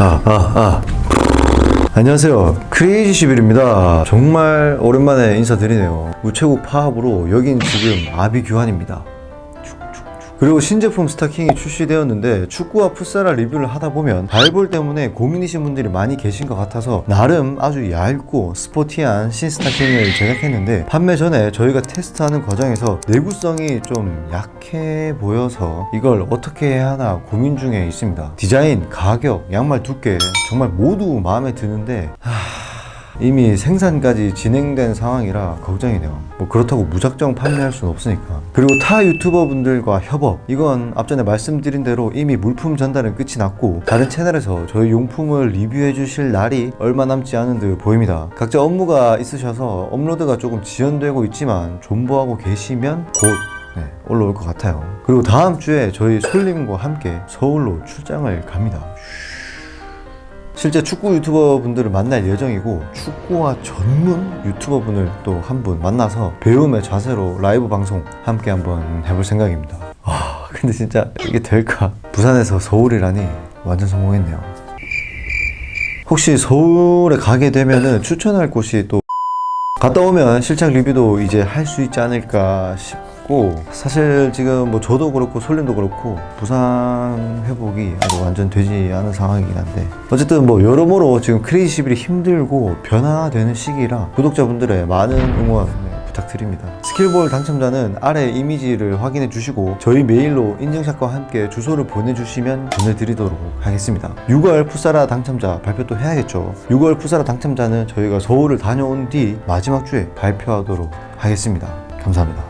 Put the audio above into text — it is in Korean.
아, 아, 아. 안녕하세요. 크레이지 11입니다. 정말 오랜만에 인사드리네요. 우체국 파업으로 여긴 지금 아비규환입니다. 그리고 신제품 스타킹이 출시되었는데 축구와 풋살을 리뷰를 하다 보면 발볼 때문에 고민이신 분들이 많이 계신 것 같아서 나름 아주 얇고 스포티한 신스타킹을 제작했는데 판매 전에 저희가 테스트하는 과정에서 내구성이 좀 약해 보여서 이걸 어떻게 해야 하나 고민 중에 있습니다. 디자인, 가격, 양말 두께 정말 모두 마음에 드는데 이미 생산까지 진행된 상황이라 걱정이네요. 뭐 그렇다고 무작정 판매할 수는 없으니까. 그리고 타 유튜버 분들과 협업. 이건 앞전에 말씀드린 대로 이미 물품 전달은 끝이 났고 다른 채널에서 저희 용품을 리뷰해 주실 날이 얼마 남지 않은 듯 보입니다. 각자 업무가 있으셔서 업로드가 조금 지연되고 있지만 존버하고 계시면 곧 네, 올라올 것 같아요. 그리고 다음 주에 저희 솔님과 함께 서울로 출장을 갑니다. 실제 축구 유튜버 분들을 만날 예정이고 축구와 전문 유튜버 분을 또 한 분 만나서 배움의 자세로 라이브 방송 함께 한번 해볼 생각입니다. 아 근데 진짜 이게 될까? 부산에서 서울이라니 완전 성공했네요. 혹시 서울에 가게 되면은 추천할 곳이 또 갔다 오면 실착 리뷰도 이제 할 수 있지 않을까 싶 고 사실 지금 뭐 저도 그렇고 솔님도 그렇고 부상 회복이 아직 완전 되지 않은 상황이긴 한데 어쨌든 뭐 여러모로 지금 크레이지 11이 힘들고 변화되는 시기라 구독자분들의 많은 응원 네, 부탁드립니다. 스킬볼 당첨자는 아래 이미지를 확인해 주시고 저희 메일로 인증샷과 함께 주소를 보내주시면 보내드리도록 하겠습니다. 6월 푸사라 당첨자 발표 또 해야겠죠. 6월 푸사라 당첨자는 저희가 서울을 다녀온 뒤 마지막 주에 발표하도록 하겠습니다. 감사합니다.